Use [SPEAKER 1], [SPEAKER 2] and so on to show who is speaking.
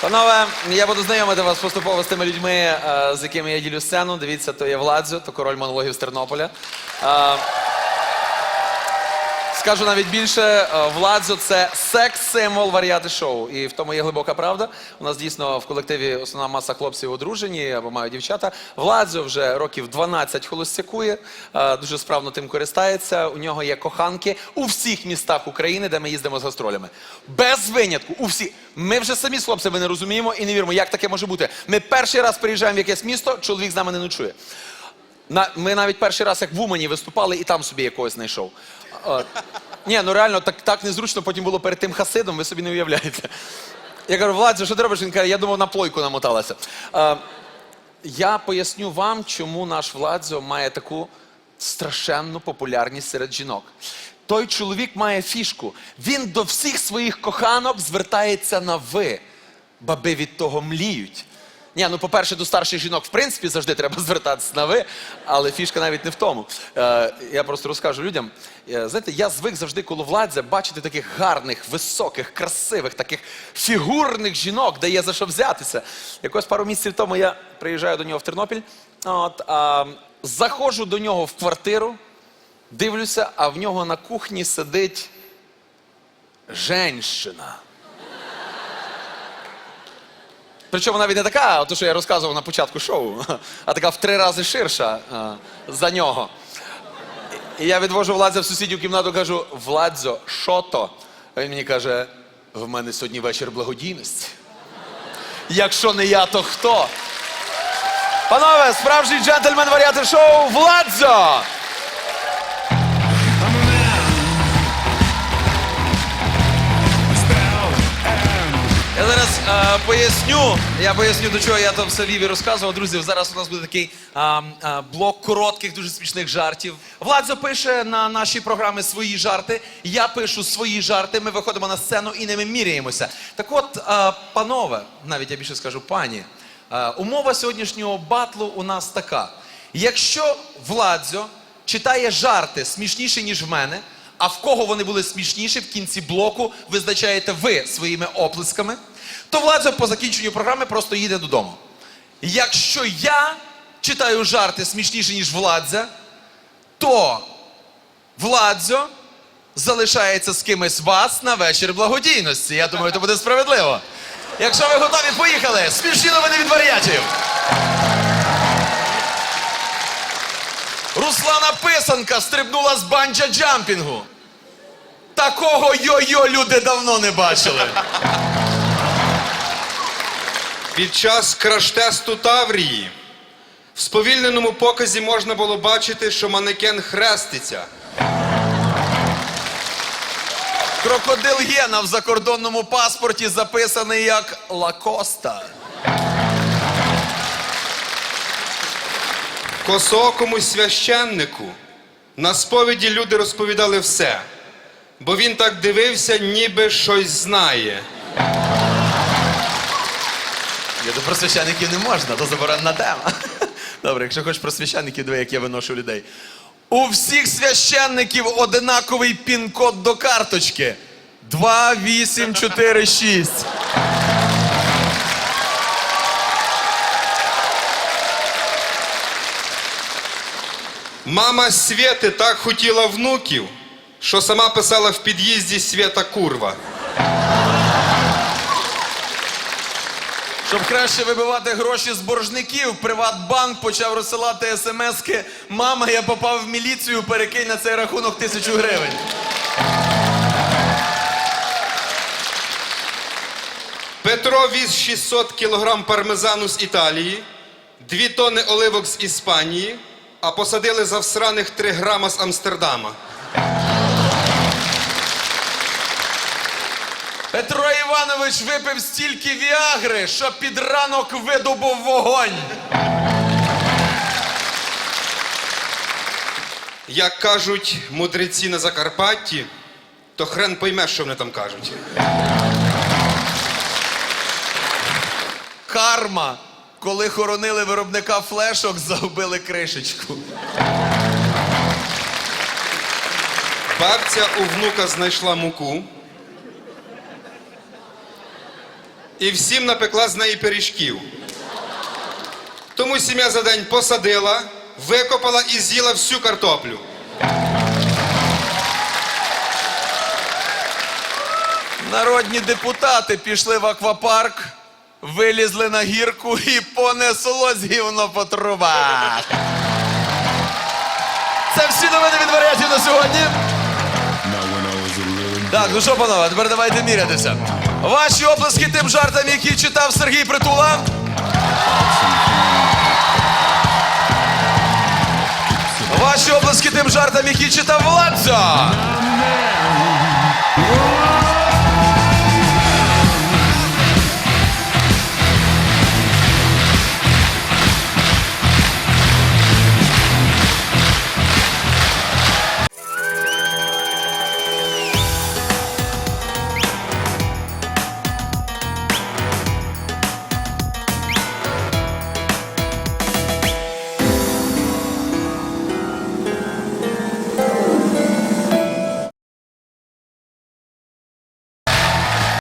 [SPEAKER 1] Панове, я буду знайомити вас поступово з тими людьми, е, з якими я ділю сцену. Дивіться, то є Владзю, то король монологів з Тернополя. Скажу навіть більше, е, Владзо це секс-символ варіати шоу. І в тому є глибока правда. У нас дійсно в колективі основна маса хлопців одружені або мають дівчата. Владзо вже років 12 холостякує, е, дуже справно тим користається. У нього є коханки у всіх містах України, де ми їздимо з гастролями. Без винятку, у всіх. Ми вже самі з хлопцями не розуміємо і не віримо, як таке може бути. Ми перший раз приїжджаємо в якесь місто, чоловік з нами не ночує. Ми навіть перший раз, як в Умані виступали, і там собі якогось знайшов. Ні, ну реально, так, так незручно потім було перед тим хасидом, ви собі не уявляєте. Я кажу, Владзо, що ти робиш? Він каже, я думав, на плойку намоталася. Е, я поясню вам, чому наш Владзо має таку страшенну популярність серед жінок. Той чоловік має фішку. Він до всіх своїх коханок звертається на ви. Баби від того мліють. Ні, ну по-перше, до старших жінок в принципі завжди треба звертатися на ви, але фішка навіть не в тому. Е, я просто розкажу людям. Е, знаєте, я звик завжди коло владзя бачити таких гарних, високих, красивих, таких фігурних жінок, де є за що взятися. Якось пару місяців тому я приїжджаю до нього в Тернопіль. От, а, заходжу до нього в квартиру, дивлюся, а в нього на кухні сидить женщина. Причому навіть не така, то, що я розказував на початку шоу, а така в три рази ширша за нього. І я відвожу Владзя в сусідню кімнату, кажу: Владзо, що то? А він мені каже: в мене сьогодні вечір благодійності. Якщо не я, то хто? Панове, справжній джентльмен варіати шоу Владзо! Поясню. Я поясню, до чого я то все вів і розказував. Друзі, зараз у нас буде такий а, а, блок коротких, дуже смішних жартів. Владзо пише на наші програми свої жарти. Я пишу свої жарти. Ми виходимо на сцену і ними міряємося. Так от, е, панове, навіть я більше скажу, пані, е, умова сьогоднішнього батлу у нас така: якщо Владзо читає жарти смішніші, ніж в мене. А в кого вони були смішніші в кінці блоку, визначаєте ви своїми оплесками, то Владзо по закінченню програми просто їде додому. Якщо я читаю жарти смішніші, ніж Владзя, то Владзо залишається з кимось вас на вечір благодійності. Я думаю, це буде справедливо. Якщо ви готові, поїхали! Смішні новини від варіатів! Руслана Писанка стрибнула з банджа джампінгу. Такого йо-йо люди давно не бачили.
[SPEAKER 2] Під час краш-тесту Таврії в сповільненому показі можна було бачити, що манекен хреститься.
[SPEAKER 1] Крокодил Гена в закордонному паспорті записаний як Лакоста.
[SPEAKER 2] Косоокому священнику на сповіді люди розповідали все, бо він так дивився, ніби щось знає.
[SPEAKER 1] Про священників не можна, то заборонена тема. Добре, якщо хочеш про священників, диви, як я виношу людей. У всіх священників одинаковий пін-код до карточки. 2, 8, 4, 6.
[SPEAKER 2] Мама Свєти так хотіла внуків, що сама писала в під'їзді Свєта курва.
[SPEAKER 1] Щоб краще вибивати гроші з боржників, Приватбанк почав розсилати смски. Мама, я попав в міліцію, перекинь на цей рахунок тисячу гривень.
[SPEAKER 2] Петро віз 600 кілограм пармезану з Італії, 2 тонни оливок з Іспанії, а посадили за всраних 3 грама з Амстердама.
[SPEAKER 1] Петро Іванович випив стільки віагри, що під ранок видобув вогонь.
[SPEAKER 2] Як кажуть мудреці на Закарпатті, то хрен пойме, що вони там кажуть.
[SPEAKER 1] Карма. Коли хоронили виробника флешок, загубили кришечку.
[SPEAKER 2] Бабця у внука знайшла муку, і всім напекла з неї пиріжків. Тому сім'я за день посадила, викопала і з'їла всю картоплю.
[SPEAKER 1] Народні депутати пішли в аквапарк, вилізли на гірку і понеслось гівно по трубах. Це всі новини від варіатів на сьогодні. Так, ну що, панове, тепер давайте мірятися. Ваші оплески тим жартам, які читав Сергій Притула. Ваші оплески тим жартам, які читав Владзо.